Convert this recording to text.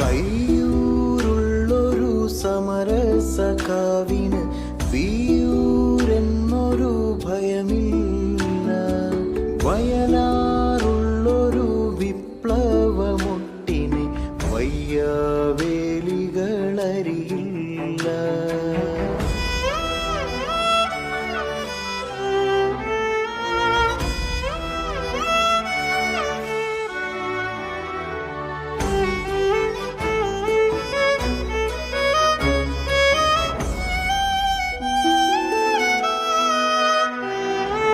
കയ്യൂരുള്ളൊരു സമരസകാവിന് വിയൂരെന്നൊരു ഭയമില്ല. വയലാ